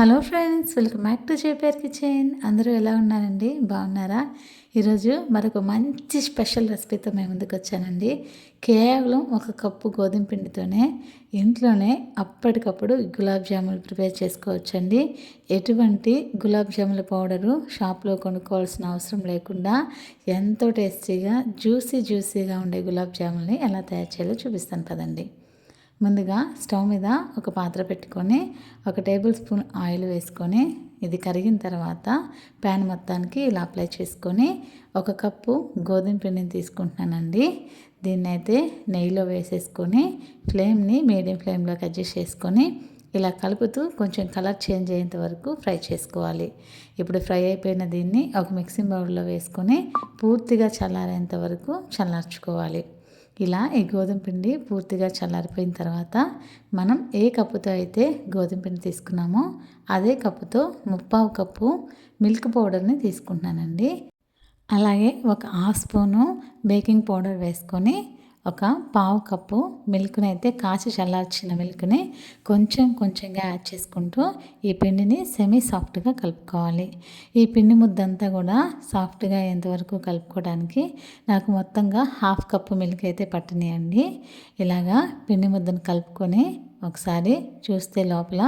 Hello friends welcome back to చేపేర్ kitchen. అందరూ ఎలా ఉన్నారండి? బాగున్నారా? ఈరోజు మరొక మంచి స్పెషల్ రెసిపీతో మేము ముందుకు వచ్చానండి. కేవలం ఒక కప్పు గోధుమ పిండితోనే ఇంట్లోనే అప్పటికప్పుడు గులాబ్ జాములు ప్రిపేర్ చేసుకోవచ్చండి. ఎటువంటి గులాబ్ జాముల పౌడరు షాప్లో కొనుక్కోవాల్సిన అవసరం లేకుండా ఎంతో టేస్టీగా జ్యూసీ జ్యూసీగా ఉండే గులాబ్ జాములని ఎలా తయారు చేయాలో చూపిస్తాను కదండి ముందుగా స్టవ్ మీద ఒక పాత్ర పెట్టుకొని ఒక టేబుల్ స్పూన్ ఆయిల్ వేసుకొని ఇది కరిగిన తర్వాత ప్యాన్ మొత్తానికి ఇలా అప్లై చేసుకొని ఒక కప్పు గోధుమ పిండిని తీసుకుంటున్నానండి. దీన్ని అయితే నెయ్యిలో వేసేసుకొని ఫ్లేమ్ని మీడియం ఫ్లేమ్లోకి అడ్జస్ట్ చేసుకొని ఇలా కలుపుతూ కొంచెం కలర్ చేంజ్ అయ్యేంత వరకు ఫ్రై చేసుకోవాలి. ఇప్పుడు ఫ్రై అయిపోయిన దీన్ని ఒక మిక్సింగ్ బౌల్లో వేసుకొని పూర్తిగా చల్లారేంత వరకు చల్లార్చుకోవాలి. ఇలా ఈ గోధుమ పిండి పూర్తిగా చల్లారిపోయిన తర్వాత మనం ఏ కప్పుతో అయితే గోధుమ పిండి తీసుకున్నామో అదే కప్పుతో ముప్పావు కప్పు మిల్క్ పౌడర్ని తీసుకుంటున్నానండి. అలాగే ఒక హాఫ్ స్పూను బేకింగ్ పౌడర్ వేసుకొని ఒక పావు కప్పు మిల్క్ని అయితే కాచి చల్లార్చిన మిల్క్ని కొంచెం కొంచెంగా యాడ్ చేసుకుంటూ ఈ పిండిని సెమీ సాఫ్ట్గా కలుపుకోవాలి. ఈ పిండి ముద్దంతా కూడా సాఫ్ట్గా అయ్యేంతవరకు కలుపుకోవడానికి నాకు మొత్తంగా హాఫ్ కప్పు మిల్క్ అయితే పట్టినాయండి. ఇలాగా పిండి ముద్దను కలుపుకొని ఒకసారి చూస్తే లోపల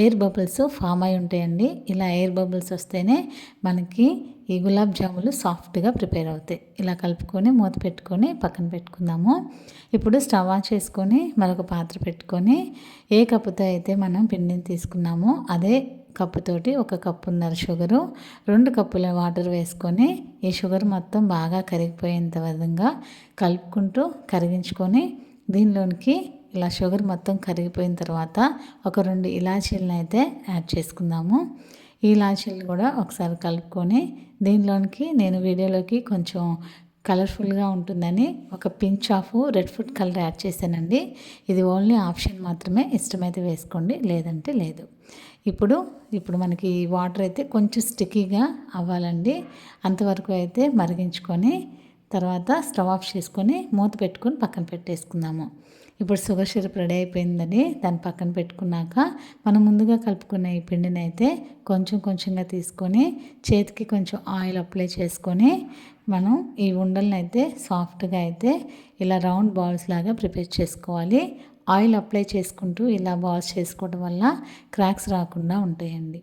ఎయిర్ బబుల్స్ ఫామ్ అయి ఉంటాయండి. ఇలా ఎయిర్ బబుల్స్ వస్తేనే మనకి ఈ గులాబ్ జాములు సాఫ్ట్గా ప్రిపేర్ అవుతాయి. ఇలా కలుపుకొని మూత పెట్టుకొని పక్కన పెట్టుకుందాము. ఇప్పుడు స్టవ్ ఆన్ చేసుకొని మరొక పాత్ర పెట్టుకొని ఏ కప్పుతో అయితే మనం పిండిని తీసుకున్నామో అదే కప్పుతోటి ఒక కప్పున్నర షుగరు. రెండు కప్పుల వాటర్ వేసుకొని ఈ షుగర్ మొత్తం బాగా కరిగిపోయేంత విధంగా కలుపుకుంటూ కరిగించుకొని దీనిలోనికి ఇలా షుగర్ మొత్తం కరిగిపోయిన తర్వాత ఒక రెండు ఇలాచీలను అయితే యాడ్ చేసుకుందాము. ఈ ఇలాచీలు కూడా ఒకసారి కలుపుకొని దీనిలోనికి నేను వీడియోలోకి కొంచెం కలర్ఫుల్గా ఉంటుందని ఒక pinch of red food colour add చేశానండి. ఇది ఓన్లీ ఆప్షన్ మాత్రమే. ఇష్టమైతే వేసుకోండి లేదంటే లేదు. ఇప్పుడు ఇప్పుడు మనకి వాటర్ అయితే కొంచెం స్టిక్కీగా అవ్వాలండి. అంతవరకు అయితే మరిగించుకొని తర్వాత స్టవ్ ఆఫ్ చేసుకొని మూత పెట్టుకొని పక్కన పెట్టేసుకుందాము. ఇప్పుడు షుగర్ సిరప్ రెడీ అయిపోయిందని దాన్ని పక్కన పెట్టుకున్నాక మనం ముందుగా కలుపుకున్న ఈ పిండిని అయితే కొంచెం కొంచెంగా తీసుకొని చేతికి కొంచెం ఆయిల్ అప్లై చేసుకొని మనం ఈ ఉండలను అయితే సాఫ్ట్గా అయితే ఇలా రౌండ్ బాల్స్ లాగా ప్రిపేర్ చేసుకోవాలి. ఆయిల్ అప్లై చేసుకుంటూ ఇలా బాల్స్ చేసుకోవడం వల్ల క్రాక్స్ రాకుండా ఉంటాయండి.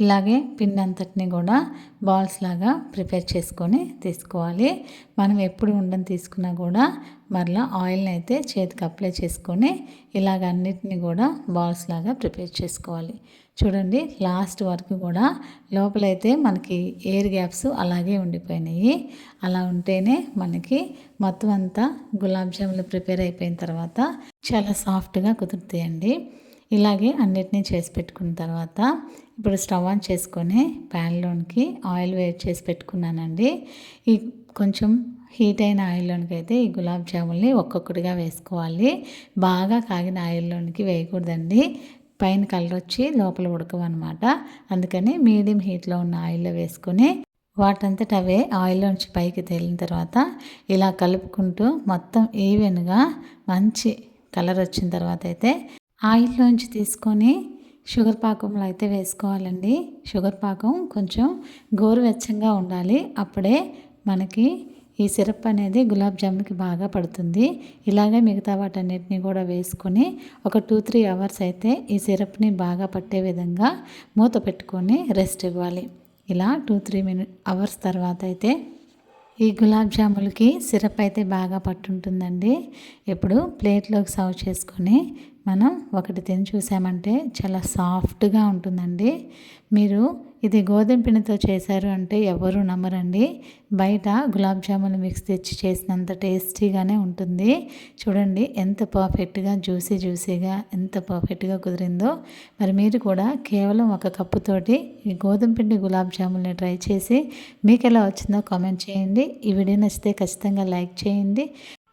ఇలాగే పిండి అంతటిని కూడా బాల్స్ లాగా ప్రిపేర్ చేసుకొని తీసుకోవాలి. మనం ఎప్పుడు ఉండని తీసుకున్నా కూడా మరలా ఆయిల్ని అయితే చేతికి అప్లై చేసుకొని ఇలాగ అన్నిటిని కూడా బాల్స్ లాగా ప్రిపేర్ చేసుకోవాలి. చూడండి లాస్ట్ వరకు కూడా లోపలైతే మనకి ఎయిర్ గ్యాప్స్ అలాగే ఉండిపోయినాయి. అలా ఉంటేనే మనకి మొత్తం అంతా గులాబ్ జాములు ప్రిపేర్ అయిపోయిన తర్వాత చాలా సాఫ్ట్గా కుదురుతాయండి. ఇలాగే అన్నిటినీ చేసి పెట్టుకున్న తర్వాత ఇప్పుడు స్టవ్ ఆన్ చేసుకొని ప్యాన్లోనికి ఆయిల్ వేడి చేసి పెట్టుకున్నానండి. ఈ కొంచెం హీట్ అయిన ఆయిల్లోనికి అయితే ఈ గులాబ్ జాముల్ని ఒక్కొక్కటిగా వేసుకోవాలి. బాగా కాగిన ఆయిల్లోనికి వేయకూడదండి. పైన కలర్ వచ్చి లోపల ఉడకవన్నమాట. అందుకని మీడియం హీట్లో ఉన్న ఆయిల్లో వేసుకొని వాటంతట అవే ఆయిల్లోంచి పైకి తేలిన తర్వాత ఇలా కలుపుకుంటూ మొత్తం ఈవెన్గా మంచి కలర్ వచ్చిన తర్వాత అయితే ఆయిల్లోంచి తీసుకొని షుగర్ పాకంలో అయితే వేసుకోవాలండి. షుగర్ పాకం కొంచెం గోరువెచ్చంగా ఉండాలి. అప్పుడే మనకి ఈ సిరప్ అనేది గులాబ్ జామున్కి బాగా పడుతుంది. ఇలాగే మిగతా వాటన్నిటిని కూడా వేసుకొని ఒక టూ త్రీ అవర్స్ అయితే ఈ సిరప్ని బాగా పట్టే విధంగా మూత పెట్టుకొని రెస్ట్ ఇవ్వాలి. ఇలా టూ త్రీ మినిట్ అవర్స్ తర్వాత అయితే ఈ గులాబ్ జాములకి సిరప్ అయితే బాగా పట్టుంటుందండి. ఇప్పుడు ప్లేట్లోకి సర్వ్ చేసుకొని మనం ఒకటి తిని చూసామంటే చాలా సాఫ్ట్గా ఉంటుందండి. మీరు ఇది గోధుమ పిండితో చేశారు అంటే ఎవరు నమ్మరండి. బయట గులాబ్ జామున్ మిక్స్ తెచ్చి చేసినంత టేస్టీగానే ఉంటుంది. చూడండి ఎంత పర్ఫెక్ట్గా జ్యూసీ జ్యూసీగా ఎంత పర్ఫెక్ట్గా కుదిరిందో. మరి మీరు కూడా కేవలం ఒక కప్పుతోటి ఈ గోధుమ పిండి గులాబ్ జామున్ని ట్రై చేసి మీకు ఎలా వచ్చిందో కామెంట్ చేయండి. ఈ వీడియో నచ్చితే ఖచ్చితంగా లైక్ చేయండి.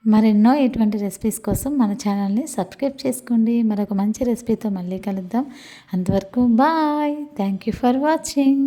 మరెన్నో ఇటువంటి రెసిపీస్ కోసం మన ఛానల్ని సబ్స్క్రైబ్ చేసుకోండి. మరొక మంచి రెసిపీతో మళ్ళీ కలుద్దాం. అంతవరకు bye thank you for watching